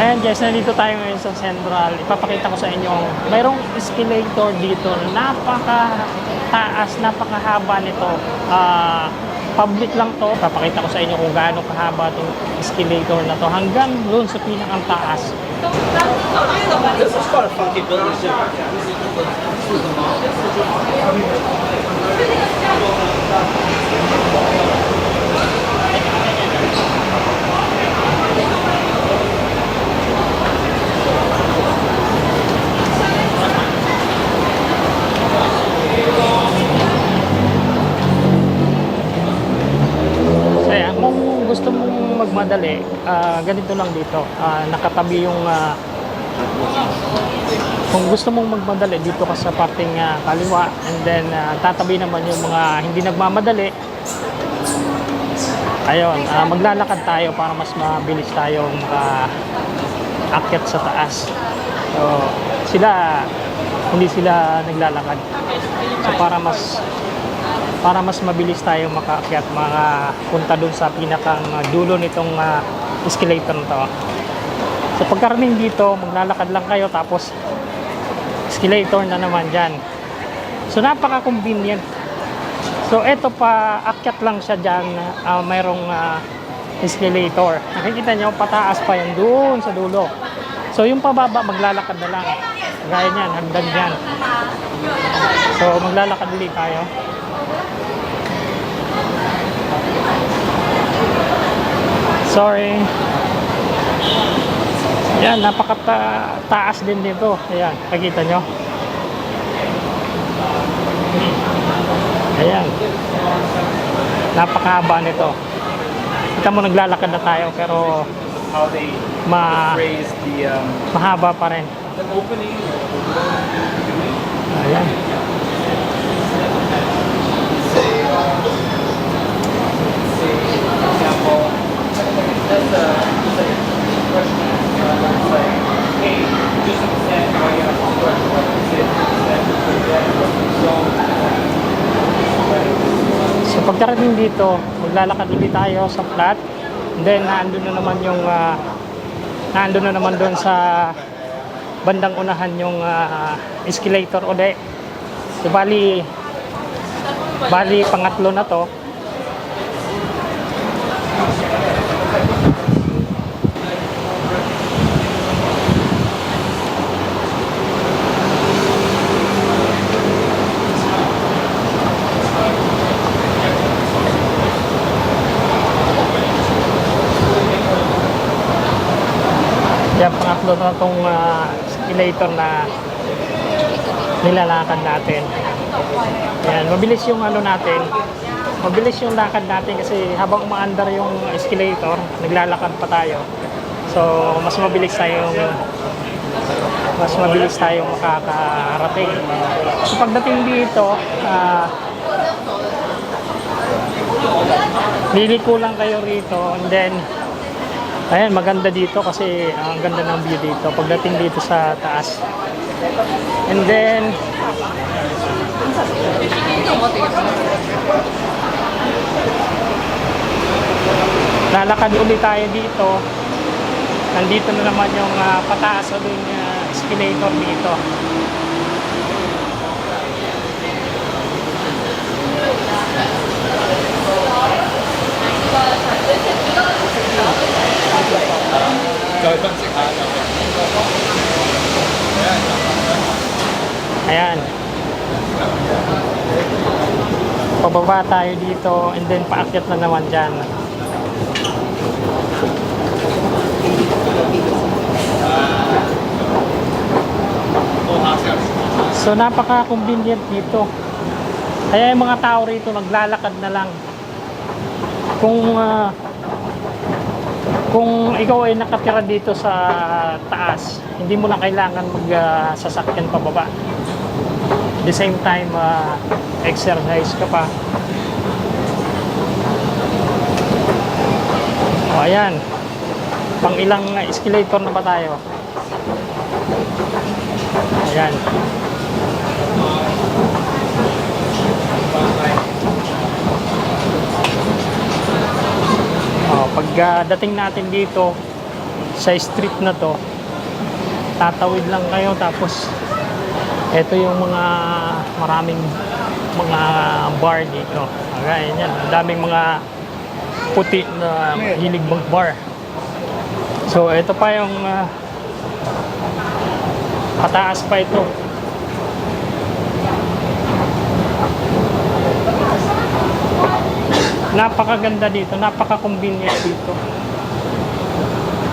Ayan guys, nandito tayo ngayon sa Central. Ipapakita ko sa inyo, mayroong escalator dito. Napaka taas, napakahaba nito. Ah, public lang to. Ipapakita ko sa inyo kung gaano kahaba itong escalator na to. Hanggang doon sa pinakang taas. This is too. So ayan, kung gusto mong ah, ganito lang dito. Ah, nakatabi yung... ah, kung gusto mong magmadali, dito ka sa parting ah, kaliwa. And then, ah, tatabi naman yung mga hindi nagmamadali. Ayun, ah, maglalakad tayo para mas mabilis tayong akyat sa taas. So, sila, hindi sila naglalakad. So, para mas para mas mabilis tayo makaakyat mga punta dun sa pinakang uh, dulo nitong uh, escalator na to. So pagkarating dito, maglalakad lang kayo tapos escalator na naman dyan. So napaka-convenient. So eto pa, akyat lang siya dyan, uh, mayroong uh, escalator. Nakikita nyo, pataas pa yan dun sa dulo. So yung pababa, maglalakad na lang. Gaya niyan, hagdan dyan. So maglalakad ulit tayo. Sorry. Yan, napakataas din dito. Ayan, nakita nyo. Ayan. Napakahaba nito. Kita mo naglalakad na tayo pero ma mahaba pa rin. Ayan. Dito, maglalakad ulit tayo sa flat. And then naandun na naman yung uh, naandun na naman doon sa bandang unahan yung ah, escalator uli. So bali bali pangatlo na to. Kaya pangatlo na itong uh, escalator na nilalakad natin. Ayan, mabilis yung ano natin. Mabilis yung lakad natin kasi habang umaandar yung escalator, naglalakad pa tayo. So, mas mabilis tayong mas mabilis tayong makakarating. So, pagdating dito, ah liliko lang kayo rito and then Ayan, maganda dito kasi ang ganda ng view dito pagdating dito sa taas. And then lalakad ulit tayo dito. Nandito na naman yung ah, pataas o yung ah, escalator dito. Ayan. Pababa tayo dito and then paakyat na naman dyan. So napaka-convenient dito. Kaya yung mga tao rito naglalakad na lang. Kung ah, kung ikaw ay nakatira dito sa taas, hindi mo na kailangan mag-sasakyan pababa. At the same time, ah, exercise ka pa. Ayan. Pang ilang escalator na ba tayo? Ayan. O, pag ah, dating natin dito sa street na to, tatawid lang kayo tapos ito yung mga maraming mga bar dito. Kagaya yan, ang daming mga puti na hilig mag-bar. So, ito pa yung ah, pataas pa ito. Napakaganda dito, napaka-convenient dito.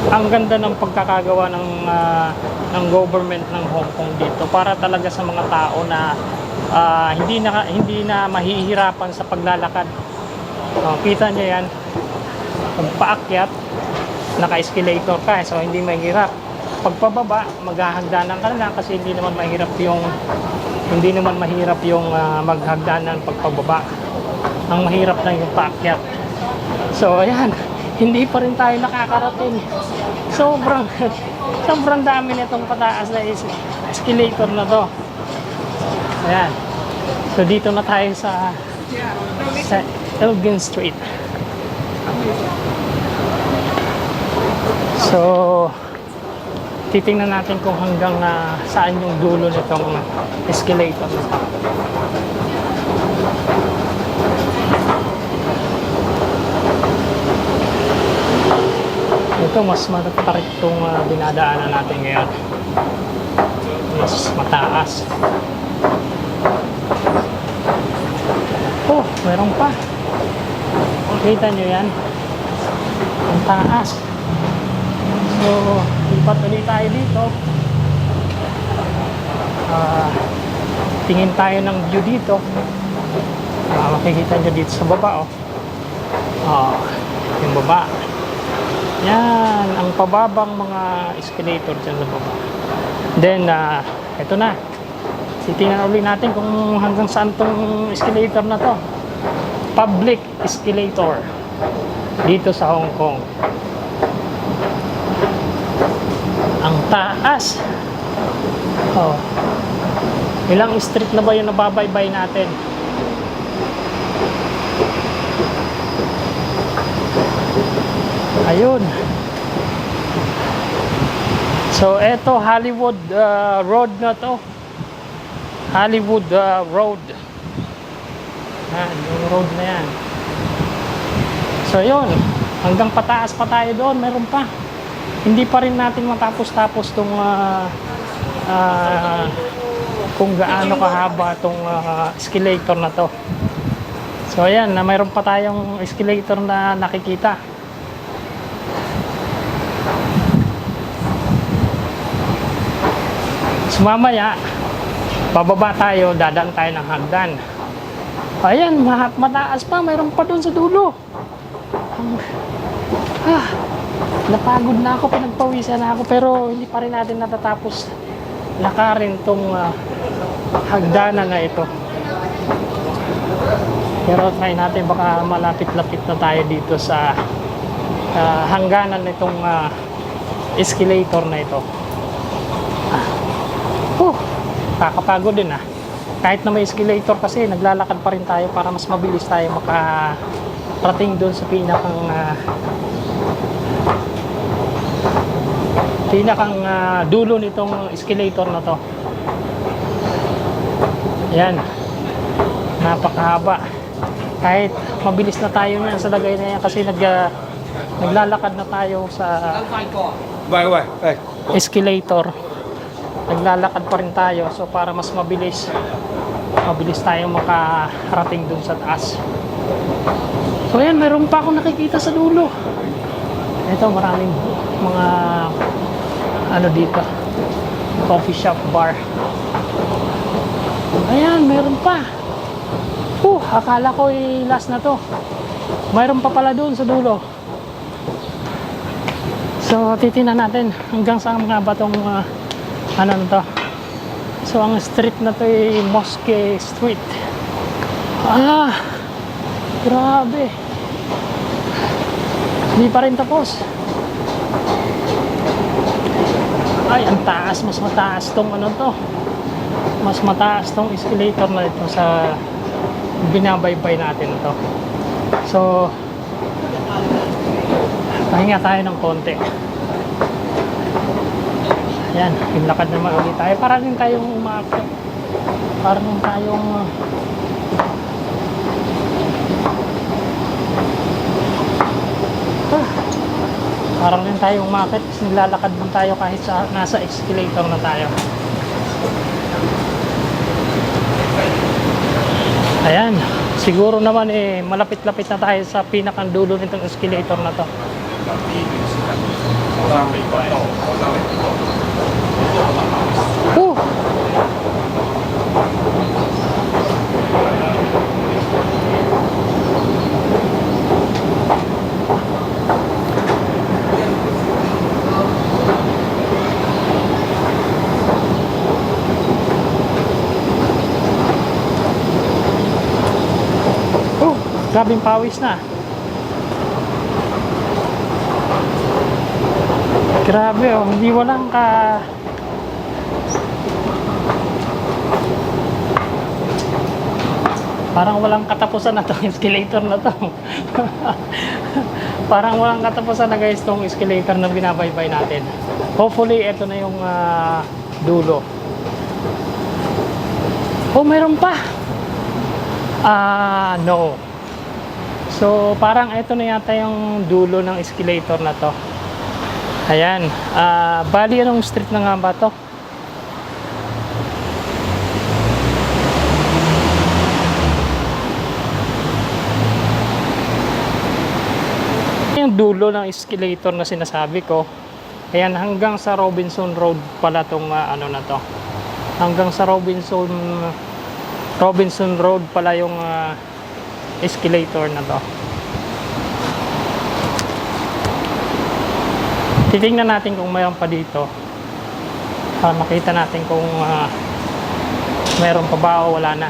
Ang ganda ng pagkakagawa ng ah, ng government ng Hong Kong dito para talaga sa mga tao na ah, hindi na hindi na mahihirapan sa paglalakad. Oh, kita niyo 'yan. Kung paakyat, naka-escalator ka, so hindi mahirap. Pagpababa, maghahagdanan ka na kasi hindi naman mahirap yung hindi naman mahirap yung ah, maghagdanan pagpababa. Ang mahirap lang yung paakyat. So, ayan, hindi pa rin tayo nakakarating. Sobrang, sobrang dami nitong pataas na escalator na to. Ayan. So, dito na tayo sa, sa Elgin Street. So, titingnan natin kung hanggang ah, saan yung dulo nitong escalator. Ito, mas matarik itong ah, dinadaanan natin ngayon. Mas mataas. Oh, meron pa. Kita nyo yan? Ang taas. So, lipat ulit tayo dito. Ah, tingin tayo ng view dito. Ah, makikita nyo dito sa baba, oh. Ah, yung baba. Yan, ang pababang mga escalator dyan sa baba. Then, ah, ito na. Titingnan ulit natin kung hanggang saan tong escalator na to. Public escalator. Dito sa Hong Kong. Ang taas. Oh. Ilang street na ba yung nababaybay natin? Ayun. So, eto Hollywood uh, Road na to. Hollywood uh, Road. Yan, yung road na yan. So, yun. Hanggang pataas pa tayo doon, meron pa. Hindi pa rin natin matapos-tapos tong uh, uh, kung gaano kahaba tong uh, escalator na to. So, ayan, na mayroon pa tayong escalator na nakikita. So mamaya, bababa tayo, dadaan tayo ng hagdan. Ayan, ma- mataas pa, mayroon pa doon sa dulo. Ang- Ah, napagod na ako, pinagpawisan na ako, pero hindi pa rin natin natatapos lakarin tong ah, hagdanan na ito. Pero try natin, baka malapit-lapit na tayo dito sa ah, hangganan nitong ah, escalator na ito. Huh, kakapagod din ah kahit na may escalator kasi naglalakad pa rin tayo para mas mabilis tayo makarating doon sa pinakang uh, pinakang uh, dulo nitong escalator na to. Yan napakahaba. Kahit mabilis na tayo niyan sa lagay na yan kasi nag, uh, naglalakad na tayo sa uh, escalator naglalakad pa rin tayo so para mas mabilis mabilis tayo makarating dun sa taas. So ayan meron pa akong nakikita sa dulo. Ito maraming mga ano dito coffee shop bar. Ayan meron pa. Uh, akala ko eh, last na to. Mayroon pa pala dun sa dulo. So, titingnan natin hanggang saan nga ba itong uh, ano na to. So, ang street na to ay Mosque Street. Ah! Grabe! Hindi pa rin tapos. Ay, ang taas. Mas mataas tong ano to. Mas mataas tong escalator na ito sa binabaybay natin to. So, pahinga tayo ng konti. Yan, lakad naman ulit tayo. Para din tayong umakit. Para din tayong... uh, ah, parang din tayo umakit nilalakad din tayo kahit sa, nasa escalator na tayo. Ayan, siguro naman eh malapit-lapit na tayo sa pinakang dulo nitong escalator na to. Grabing pawis na. Grabe oh, hindi walang ka... Parang walang katapusan na tong escalator na to. Parang walang katapusan na guys tong escalator na binabaybay natin. Hopefully, ito na yung ah, dulo. Oh, meron pa. Ah, no. So, parang ito na yata yung dulo ng escalator na to. Ayan. Ah, bali anong street na nga ba to? Yung dulo ng escalator na sinasabi ko. Ayan, hanggang sa Robinson Road pala tong ah, ano na to. Hanggang sa Robinson Robinson Road pala yung ah, escalator na to. Titingnan natin kung mayroon pa dito. Para makita natin kung ah, mayroon pa ba o wala na.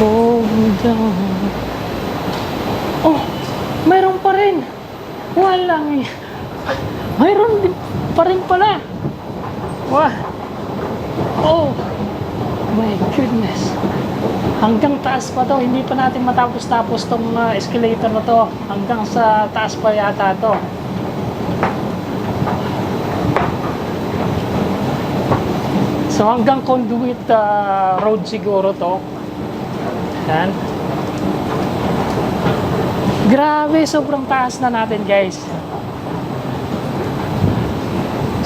Oh. Oh, mayroon pa rin. Walang. Mayroon din pa rin pala. Wah. Oh. My goodness. Hanggang taas pa to. Hindi pa natin matapos-tapos tong uh, escalator na to. Hanggang sa taas pa yata to. So hanggang conduit uh, road siguro to. Yan. Grabe, sobrang taas na natin guys.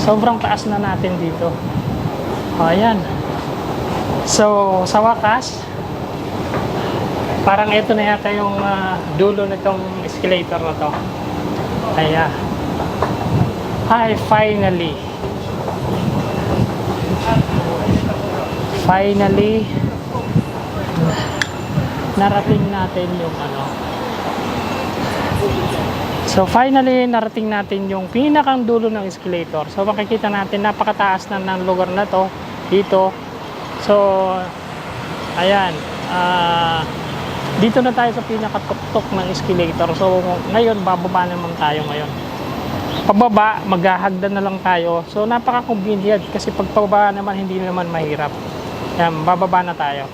Sobrang taas na natin dito. Ayan. So, sa wakas, parang ito na yata yung ah, dulo nitong escalator na to. Kaya, ay, finally. Finally, narating natin yung ano. So finally, narating natin yung pinakang dulo ng escalator. So makikita natin, napakataas na ng lugar na to dito. So, ayan. ah dito na tayo sa pinakatuktok ng escalator. So ngayon, bababa naman tayo ngayon. Pababa, maghahagdan na lang tayo. So napaka-convenient kasi pag pababa naman, hindi naman mahirap. Yan, bababa na tayo.